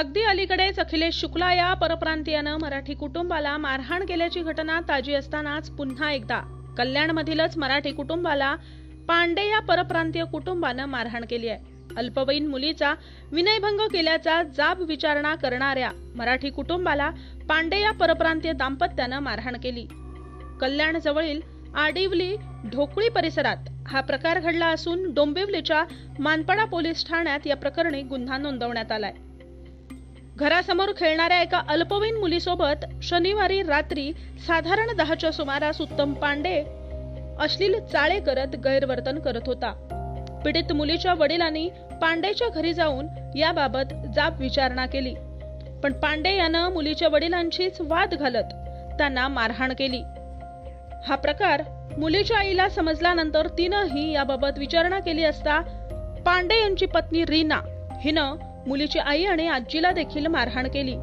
अगदी अलीकडेच अखिलेश शुक्ला या परप्रांतीयानं मराठी कुटुंबाला मारहाण केल्याची घटना ताजी असतानाच पुन्हा एकदा. कल्याणमधीलच मराठी कुटुंबाला पांडे या परप्रांतीय कुटुंबानं मारहाण केली आहे. अल्पवयीन मुलीचा विनयभंग केल्याचा जाब विचारणा करणाऱ्या मराठी कुटुंबाला पांडे या परप्रांतीय दाम्पत्यानं मारहाण केली. कल्याण जवळील आडिवली ढोकळी परिसरात हा प्रकार घडला असून डोंबिवलीच्या मानपाडा पोलीस ठाण्यात या प्रकरणी गुन्हा नोंदवण्यात आलाय. घरासमोर खेळणाऱ्या एका अल्पवयीन मुलीसोबत शनिवारी रात्री साधारण दहाच्या सुमारास उत्तम पांडे अश्लील चाळे करत गैरवर्तन करत होता. पीडित मुलीच्या वडिलांनी पांडेच्या घरी जाऊन याबाबत जाब विचारणा केली. पण पांडे यानं मुलीच्या वडिलांचीच वाद घालत त्यांना मारहाण केली. हा प्रकार मुलीच्या आईला समजल्यानंतर तिनंही याबाबत विचारणा केली असता पांडे यांची पत्नी रीना हिनं मुलीची आई आणि आजीला देखील मारहाण केली.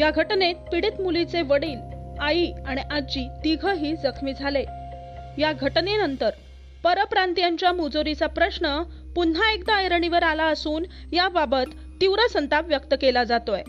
या घटनेत पीडित मुलीचे वडील आई आणि आजी तिघही जखमी झाले. या घटनेनंतर परप्रांतीयांच्या मुजोरीचा प्रश्न पुन्हा एकदा ऐरणीवर आला असून याबाबत तीव्र संताप व्यक्त केला जातोय.